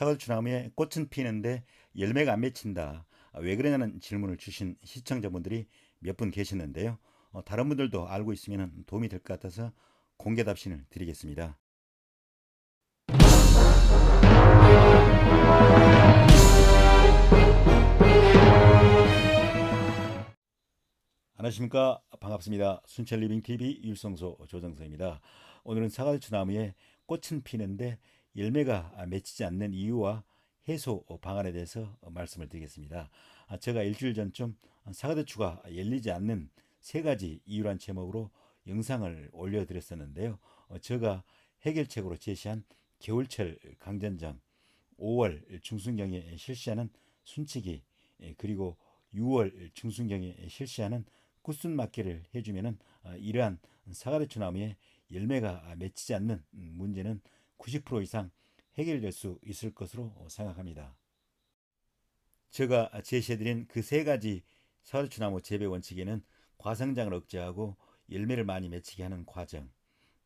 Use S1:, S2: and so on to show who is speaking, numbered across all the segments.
S1: 사과추나무에 꽃은 피는데 열매가 안 맺힌다. 왜 그러냐는 질문을 주신 시청자분들이 몇 분 계셨는데요. 어, 다른 분들도 알고 있으면 도움이 될 것 같아서 공개 답신을 드리겠습니다. 안녕하십니까 반갑습니다 순천 리빙 TV 율성소 조정서입니다 오늘은 사과추 나무에 꽃은 피는데 열매가 맺히지 않는 이유와 해소 방안에 대해서 말씀을 드리겠습니다. 아, 제가 일주일 전쯤 사과대추가 열리지 않는 세 가지 이유란 제목으로 영상을 올려드렸었는데요. 어, 제가 해결책으로 제시한 겨울철 강전정 5월 중순경에 실시하는 순치기 예, 그리고 6월 중순경에 실시하는 꾸순 맞기를 해주면은 어, 이러한 사과대추 나무에 열매가 맺히지 않는 문제는 90% 이상 해결될 수 있을 것으로 생각합니다. 제가 제시해드린 그 세 가지 사과대추 나무 재배 원칙에는 과성장을 억제하고 열매를 많이 맺히게 하는 과정,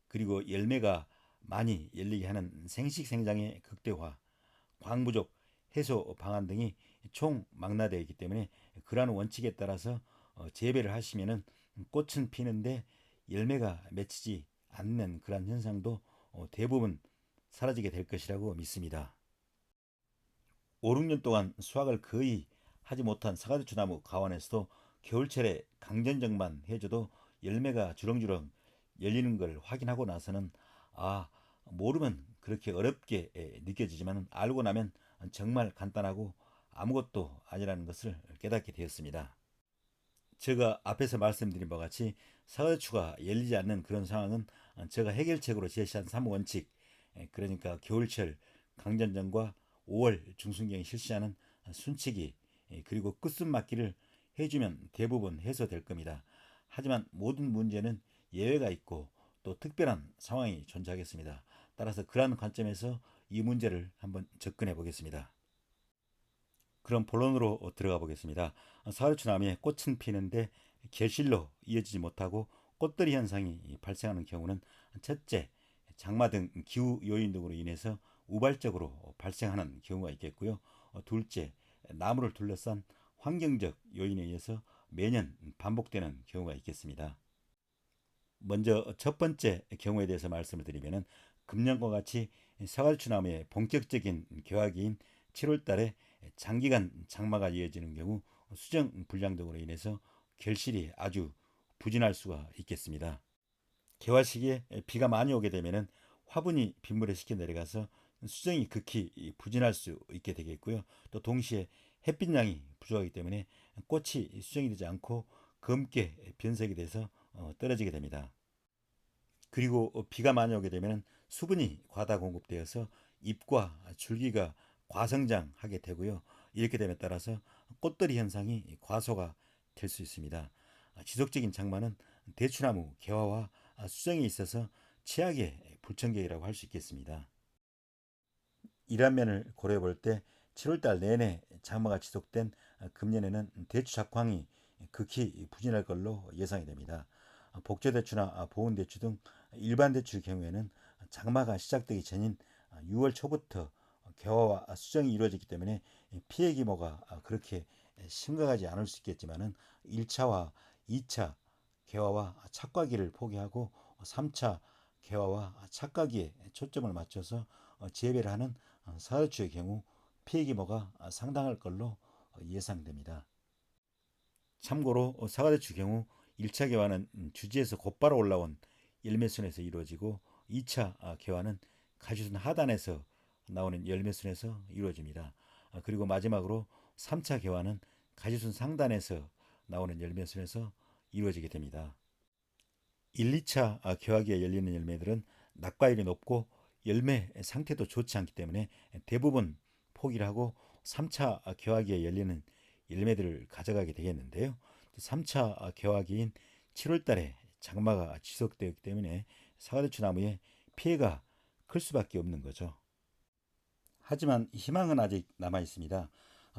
S1: 그리고 열매가 많이 열리게 하는 생식 생장의 극대화, 광 부족 해소 방안 등이 총 망라되어 있기 때문에 그러한 원칙에 따라서 어, 재배를 하시면은 꽃은 피는데 열매가 맺히지 않는 그런 현상도 어, 대부분 사라지게 될 것이라고 믿습니다. 5, 6년 동안 수확을 거의 하지 못한 사과대추 나무 가원에서도 겨울철에 강전정만 해줘도 열매가 주렁주렁 열리는 걸 확인하고 나서는 아 모르면 그렇게 어렵게 느껴지지만 알고 나면 정말 간단하고 아무것도 아니라는 것을 깨닫게 되었습니다. 제가 앞에서 말씀드린 바와 같이 사과추가 열리지 않는 그런 상황은 제가 해결책으로 제시한 3원칙 그러니까 겨울철 강전전과 5월 중순경에 실시하는 순치기 그리고 끝순 맞기를 해주면 대부분 해소될 겁니다. 하지만 모든 문제는 예외가 있고 또 특별한 상황이 존재하겠습니다. 따라서 그러한 관점에서 이 문제를 한번 접근해 보겠습니다. 그럼 본론으로 들어가 보겠습니다. 사르추 나무에 꽃은 피는데 결실로 이어지지 못하고 꽃들이 현상이 발생하는 경우는 첫째, 장마 등 기후 요인 등으로 인해서 우발적으로 발생하는 경우가 있겠고요. 둘째, 나무를 둘러싼 환경적 요인에 의해서 매년 반복되는 경우가 있겠습니다. 먼저 첫 번째 경우에 대해서 말씀을 드리면 금년과 같이 사과추 나무의 본격적인 개화기인 7월 달에 장기간 장마가 이어지는 경우 수정 불량 등으로 인해서 결실이 아주 부진할 수가 있겠습니다. 개화 시기에 비가 많이 오게 되면 화분이 빗물에 식혀 내려가서 수정이 극히 부진할 수 있게 되겠고요. 또 동시에 햇빛량이 부족하기 때문에 꽃이 수정이 되지 않고 검게 변색이 돼서 어, 떨어지게 됩니다. 그리고 비가 많이 오게 되면 수분이 과다 공급되어서 잎과 줄기가 과성장하게 되고요. 이렇게 됨에 따라서 꽃들이 현상이 과소가 될 수 있습니다. 지속적인 장마는 대추나무 개화와 수정에 있어서 최악의 불청객이라고 할 수 있겠습니다. 이런 면을 고려해 볼 때 7월달 내내 장마가 지속된 금년에는 대추 작황이 극히 부진할 걸로 예상이 됩니다. 복조대추나 보온대추 등 일반 대추의 경우에는 장마가 시작되기 전인 6월 초부터 개화와 수정이 이루어지기 때문에 피해 규모가 그렇게 심각하지 않을 수 있겠지만은 1차와 2차 개화와 착과기를 포기하고 3차 개화와 착과기에 초점을 맞춰서 재배를 하는 사료추의 경우 피해 규모가 상당할 걸로 예상됩니다. 참고로 사과대추 경우 1차 개화는 주지에서 곧바로 올라온 열매순에서 이루어지고 2차 개화는 가지순 하단에서 나오는 열매순에서 이루어집니다. 아, 그리고 마지막으로 3차 개화는 가지순 상단에서 나오는 열매순에서 이루어지게 됩니다. 1, 2차 아, 개화기에 열리는 열매들은 낙과율이 높고 열매 상태도 좋지 않기 때문에 대부분 포기를 하고 3차 개화기에 열리는 열매들을 가져가게 되겠는데요. 3차 개화기인 7월 달에 장마가 지속되기 때문에 사과대추 나무에 피해가 클 수밖에 없는 거죠. 하지만 희망은 아직 남아 있습니다.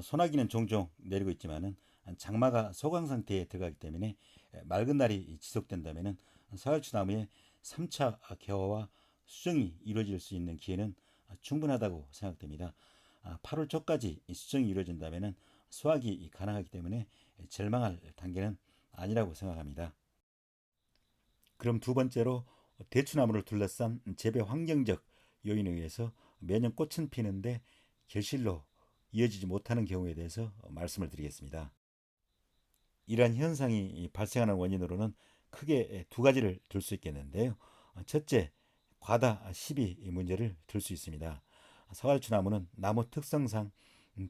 S1: 소나기는 종종 내리고 있지만은 장마가 소강 상태에 들어가기 때문에 맑은 날이 지속된다면은 사과추 나무의 3차 개화와 수정이 이루어질 수 있는 기회는 충분하다고 생각됩니다. 8월 초까지 수정이 이루어진다면 수확이 가능하기 때문에 절망할 단계는 아니라고 생각합니다. 그럼 두 번째로 대추나무를 둘러싼 재배 환경적 요인에 의해서 매년 꽃은 피는데 결실로 이어지지 못하는 경우에 대해서 말씀을 드리겠습니다. 이러한 현상이 발생하는 원인으로는 크게 두 가지를 들 수 있겠는데요. 첫째, 과다 시비 문제를 들 수 있습니다. 사활추 나무는 나무 특성상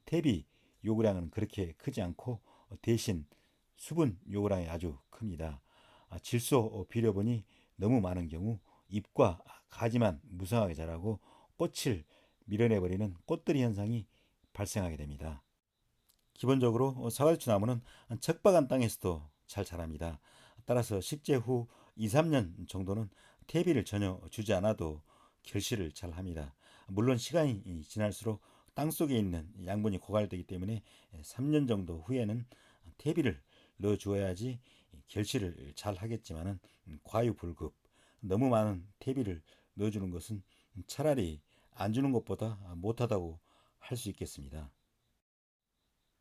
S1: 퇴비 요구량은 그렇게 크지 않고 대신 수분 요구량이 아주 큽니다. 질소 비료분이 너무 많은 경우 잎과 가지만 무성하게 자라고 꽃을 밀어내버리는 꽃들이 현상이 발생하게 됩니다. 기본적으로 사과추 나무는 척박한 땅에서도 잘 자랍니다. 따라서 식재 후 2, 3년 정도는 퇴비를 전혀 주지 않아도 결실을 잘 합니다. 물론 시간이 지날수록 땅 속에 있는 양분이 고갈되기 때문에 3년 정도 후에는 퇴비를 넣어 주어야지 결실을 잘 하겠지만은 과유불급 너무 많은 퇴비를 넣어주는 것은 차라리 안 주는 것보다 못하다고 할 수 있겠습니다.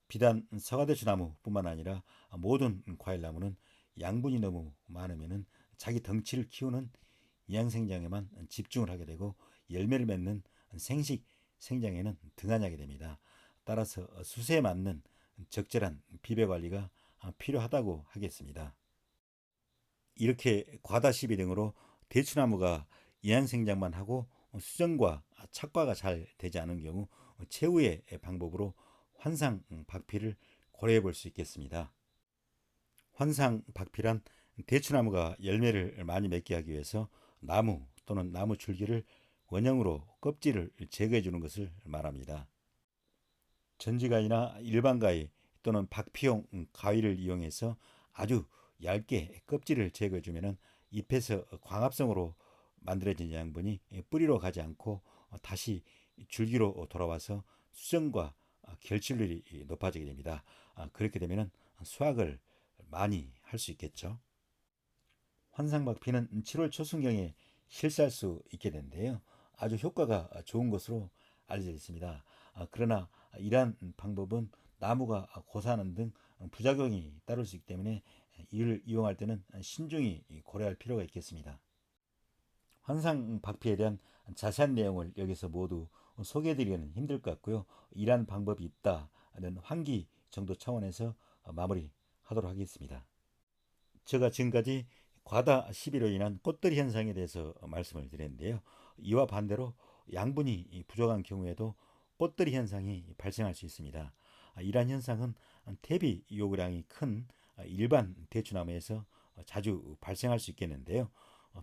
S1: 비단 사과대추 나무뿐만 아니라 모든 과일나무는 양분이 너무 많으면 자기 덩치를 키우는 이양생장에만 집중을 하게 되고 열매를 맺는 생식 생장에는 등한하게 됩니다. 따라서 수세에 맞는 적절한 비배 관리가 필요하다고 하겠습니다. 이렇게 과다시비 등으로 대추나무가 이양생장만 하고 수정과 착과가 잘 되지 않은 경우 최후의 방법으로 환상 박피를 고려해 볼 수 있겠습니다. 환상 박피란 대추나무가 열매를 많이 맺게 하기 위해서 나무 또는 나무 줄기를 원형으로 껍질을 제거해 주는 것을 말합니다. 전지가위나 일반 가위 또는 박피용 가위를 이용해서 아주 얇게 껍질을 제거해 주면 잎에서 광합성으로 만들어진 양분이 뿌리로 가지 않고 다시 줄기로 돌아와서 수정과 결실률이 높아지게 됩니다. 그렇게 되면 수확을 많이 할 수 있겠죠. 환상박피는 7월 초순경에 실수할 수 있게 되는데요. 아주 효과가 좋은 것으로 알려져 있습니다. 그러나 이러한 방법은 나무가 고사하는 등 부작용이 따를 수 있기 때문에 이를 이용할 때는 신중히 고려할 필요가 있겠습니다. 환상 박피에 대한 자세한 내용을 여기서 모두 소개해드리기는 힘들 것 같고요. 이러한 방법이 있다는 환기 정도 차원에서 마무리하도록 하겠습니다. 제가 지금까지 과다 시비로 인한 꽃들이 현상에 대해서 말씀을 드렸는데요. 이와 반대로 양분이 부족한 경우에도 꽃들이 현상이 발생할 수 있습니다. 이러한 현상은 퇴비 요구량이 큰 일반 대추나무에서 자주 발생할 수 있겠는데요.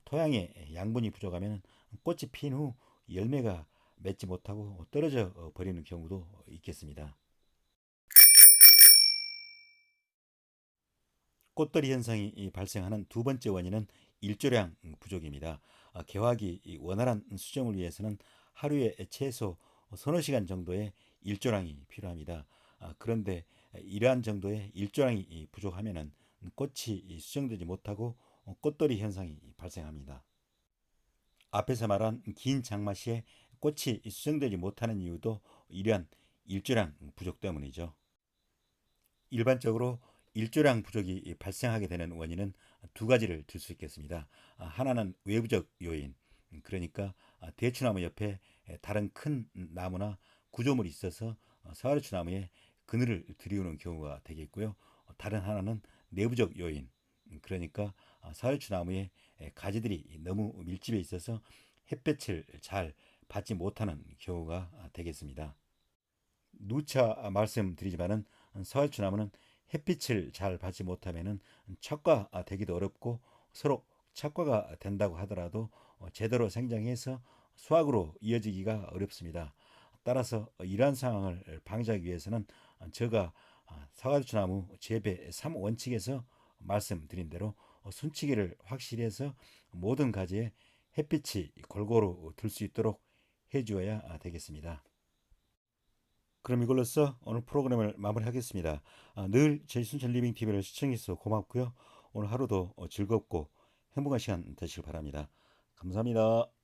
S1: 토양에 양분이 부족하면 꽃이 핀 후 열매가 맺지 못하고 떨어져 버리는 경우도 있겠습니다. 꽃들이 현상이 발생하는 두 번째 원인은 일조량 부족입니다. 개화기 원활한 수정을 위해서는 하루에 최소 서너 시간 정도의 일조량이 필요합니다. 그런데 이러한 정도의 일조량이 부족하면 꽃이 수정되지 못하고 꽃돌이 현상이 발생합니다. 앞에서 말한 긴 장마 시에 꽃이 수정되지 못하는 이유도 이러한 일조량 부족 때문이죠. 일반적으로 일조량 부족이 발생하게 되는 원인은 두 가지를 들 수 있겠습니다. 하나는 외부적 요인, 그러니까 대추나무 옆에 다른 큰 나무나 구조물이 있어서 사과추 나무에 그늘을 들이우는 경우가 되겠고요. 다른 하나는 내부적 요인, 그러니까 사과추 나무에 가지들이 너무 밀집해 있어서 햇볕을 잘 받지 못하는 경우가 되겠습니다. 누차 말씀드리지만은 사과추 나무는 햇빛을 잘 받지 못하면은 척과되기도 어렵고 서로 척과가 된다고 하더라도 제대로 생장해서 수확으로 이어지기가 어렵습니다. 따라서 이러한 상황을 방지하기 위해서는 제가 사과추나무 재배 3원칙에서 말씀드린 대로 순치기를 확실히 해서 모든 가지에 햇빛이 골고루 들 수 있도록 해주어야 되겠습니다. 그럼 이걸로써 오늘 프로그램을 마무리하겠습니다. 아, 늘 제이순천 리빙 TV를 시청해주셔서 고맙고요. 오늘 하루도 즐겁고 행복한 시간 되시길 바랍니다. 감사합니다.